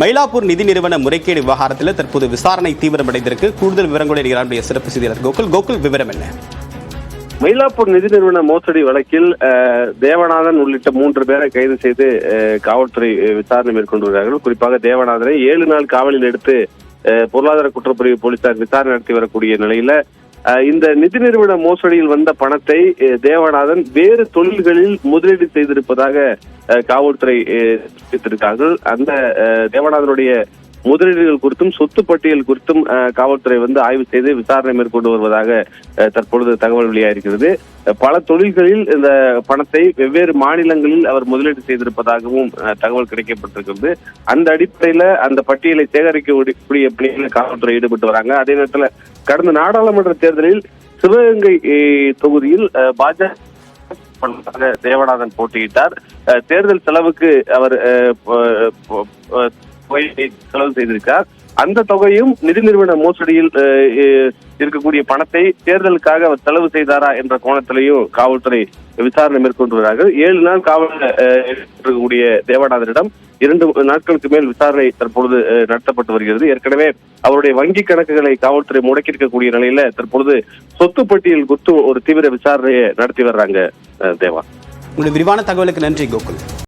மயிலாப்பூர் நிதி நிறுவன முறைகேடு விவகாரத்தில் தற்போது விசாரணை தீவிரமடைந்திருக்கு. கூடுதல் விவரங்களை நம்முடைய சிறப்பு செய்தியாளர் கோகுல். கோகுல் விவரம் என்ன? மயிலாப்பூர் நிதி நிறுவன மோசடி வழக்கில் தேவநாதன் உள்ளிட்ட மூன்று பேரை கைது செய்து காவல்துறை விசாரணை மேற்கொண்டு வருகிறார்கள். குறிப்பாக தேவநாதனை ஏழு நாள் காவலில் எடுத்து பொருளாதார குற்றப்பிரிவு போலீசார் விசாரணை நடத்தி வரக்கூடிய நிலையில இந்த நிதி நிறுவன மோசடியில் வந்த பணத்தை அஹ், தேவநாதன் வேறு தொழில்களில் முதலீடு செய்திருப்பதாக அஹ், காவல்துறை அஹ், தெரிவித்திருக்கார்கள். அந்த அஹ், தேவநாதனுடைய முதலீடுகள் குறித்தும் சொத்து பட்டியல் குறித்தும் காவல்துறை வந்து ஆய்வு செய்து விசாரணை மேற்கொண்டு வருவதாக அஹ், தற்பொழுது தகவல் வெளியாயிருக்கிறது. பல தொழில்களில் இந்த பணத்தை வெவ்வேறு மாநிலங்களில் அவர் முதலீடு செய்திருப்பதாகவும் அஹ், தகவல் கிடைக்கப்பட்டிருக்கிறது. அந்த அடிப்படையில அந்த பட்டியலை சேகரிக்கக்கூடிய பணியில் காவல்துறை ஈடுபட்டு வராங்க. அதே நேரத்தில் கடந்த நாடாளுமன்ற தேர்தலில் சிவகங்கை தொகுதியில் அஹ், பாஜக தேவநாதன் போட்டியிட்டார். அஹ், தேர்தல் செலவுக்கு அவர் அஹ், தொகையை செலவு செய்திருக்கார் அந்த தொகையும் நிதி நிறுவன மோசடியில் இருக்கக்கூடிய பணத்தை தேர்தலுக்காக அவர் செலவு செய்தாரா என்ற கோணத்திலையும் காவல்துறை விசாரணை மேற்கொண்டு வருகிறார்கள். ஏழு நாள் காவல் இருக்கக்கூடிய தேவநாதனிடம் இரண்டு நாட்களுக்கு மேல் விசாரணை தற்பொழுது நடத்தப்பட்டு வருகிறது. ஏற்கனவே அவருடைய வங்கி கணக்குகளை காவல்துறை முடக்கியிருக்கக்கூடிய நிலையில தற்பொழுது சொத்து பட்டியல் குறித்து ஒரு தீவிர விசாரணையை நடத்தி வர்றாங்க தேவா. விரிவான தகவலுக்கு நன்றி கோகுல்.